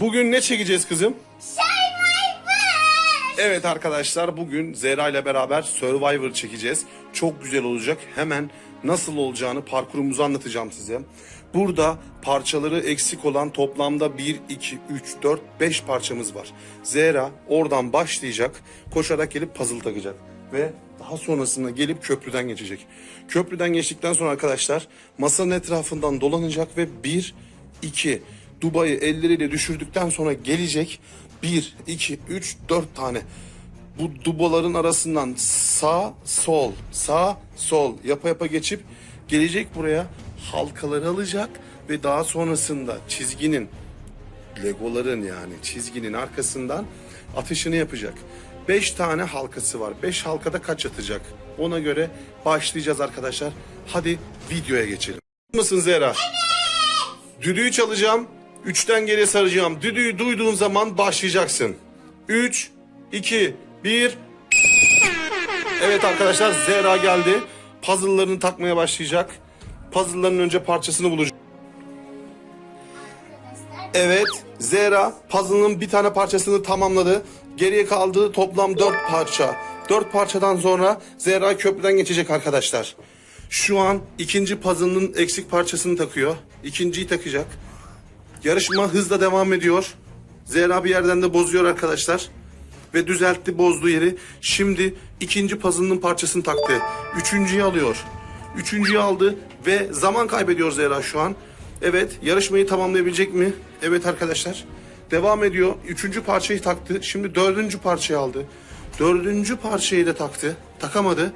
Bugün ne çekeceğiz kızım? Survivor. Evet arkadaşlar bugün Zehra ile beraber Survivor çekeceğiz. Çok güzel olacak. Hemen nasıl olacağını parkurumuzu anlatacağım size. Burada parçaları eksik olan toplamda 1, 2, 3, 4, 5 parçamız var. Zehra oradan başlayacak, koşarak gelip puzzle takacak. Ve daha sonrasında gelip köprüden geçecek. Köprüden geçtikten sonra arkadaşlar masanın etrafından dolanacak ve 1, 2, Dubai'yi elleriyle düşürdükten sonra gelecek 1, 2, 3, 4 tane bu dubaların arasından sağ sol sağ sol yapa yapa geçip gelecek buraya halkaları alacak ve daha sonrasında çizginin legoların yani çizginin arkasından atışını yapacak. 5 tane halkası var. 5 halkada kaç atacak? Ona göre başlayacağız arkadaşlar. Hadi videoya geçelim. Mısın Zehra? Evet. Düdüğü çalacağım. Üçten geriye saracağım. Düdüğü duyduğun zaman başlayacaksın. 3, 2, 1. Evet arkadaşlar Zehra geldi. Puzzle'larını takmaya başlayacak. Puzzle'ların önce parçasını bulacak. Evet Zehra puzzle'ın bir tane parçasını tamamladı. Geriye kaldığı toplam 4 parça. 4 parçadan sonra Zehra köprüden geçecek arkadaşlar. Şu an ikinci puzzle'ın eksik parçasını takıyor. İkinciyi takacak. Yarışma hızla devam ediyor. Zehra bir yerden de bozuyor arkadaşlar. Ve düzeltti bozduğu yeri. Şimdi ikinci puzzle'ın parçasını taktı. Üçüncüyü alıyor. Üçüncüyü aldı ve zaman kaybediyor Zehra şu an. Evet yarışmayı tamamlayabilecek mi? Evet arkadaşlar. Devam ediyor. Üçüncü parçayı taktı. Şimdi dördüncü parçayı aldı. Dördüncü parçayı da taktı. Takamadı.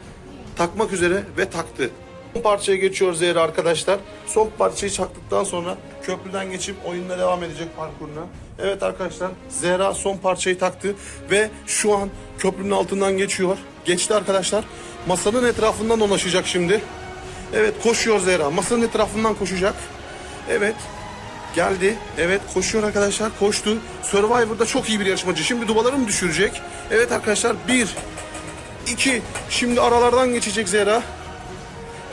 Takmak üzere ve taktı. Son parçaya geçiyor Zehra arkadaşlar. Son parçayı çaktıktan sonra köprüden geçip oyununa devam edecek parkuruna. Evet arkadaşlar Zehra son parçayı taktı ve şu an köprünün altından geçiyor. Geçti arkadaşlar. Masanın etrafından dolaşacak şimdi. Evet koşuyor Zehra. Masanın etrafından koşacak. Evet. Geldi. Evet koşuyor arkadaşlar. Koştu. Survivor'da çok iyi bir yarışmacı. Şimdi dubaları mı düşürecek? Evet arkadaşlar. Bir. iki. Şimdi aralardan geçecek Zehra.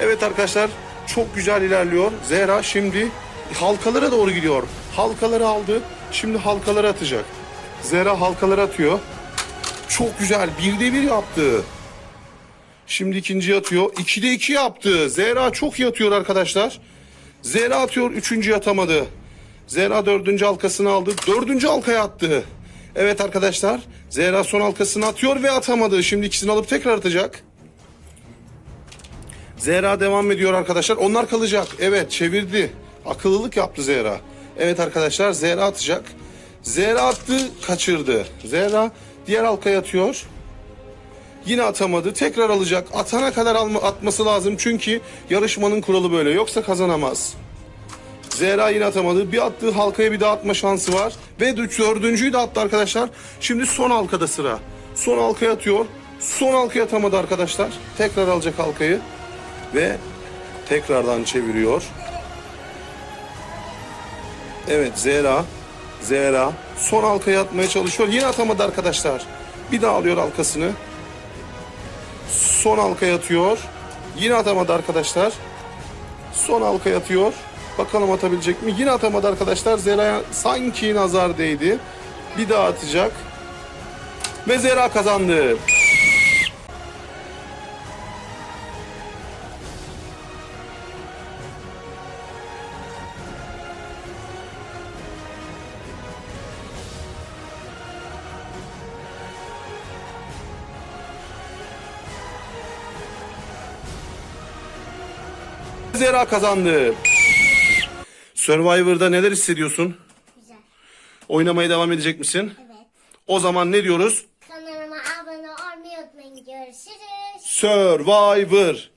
Evet arkadaşlar çok güzel ilerliyor. Zehra şimdi halkalara doğru gidiyor. Halkaları aldı. Şimdi halkaları atacak. Zehra halkaları atıyor. Çok güzel. Birde bir yaptı. Şimdi ikinci atıyor. İkide iki yaptı. Zehra çok iyi atıyor arkadaşlar. Zehra atıyor. Üçüncü atamadı. Zehra dördüncü halkasını aldı. Dördüncü halkaya attı. Evet arkadaşlar. Zehra son halkasını atıyor ve atamadı. Şimdi ikisini alıp tekrar atacak. Zehra devam ediyor arkadaşlar. Onlar kalacak. Evet çevirdi. Akıllılık yaptı Zehra. Evet arkadaşlar Zehra atacak. Zehra attı kaçırdı. Zehra diğer halkaya atıyor. Yine atamadı. Tekrar alacak. Atana kadar alma, atması lazım. Çünkü yarışmanın kuralı böyle. Yoksa kazanamaz. Zehra yine atamadı. Bir attığı halkaya bir daha atma şansı var. Ve dördüncüyü de attı arkadaşlar. Şimdi son halkada sıra. Son halkaya atıyor. Son halkaya atamadı arkadaşlar. Tekrar alacak halkayı. Ve tekrardan çeviriyor. Evet Zehra. Zehra. Son halkaya atmaya çalışıyor. Yine atamadı arkadaşlar. Bir daha alıyor halkasını. Son halkaya atıyor. Yine atamadı arkadaşlar. Son halkaya atıyor. Bakalım atabilecek mi? Yine atamadı arkadaşlar. Zera'ya sanki nazar değdi. Bir daha atacak. Ve Zera kazandı. Zera kazandı. Survivor'da neler hissediyorsun? Güzel. Oynamaya devam edecek misin? Evet. O zaman ne diyoruz? Kanalıma abone olmayı unutmayın. Görüşürüz. Survivor.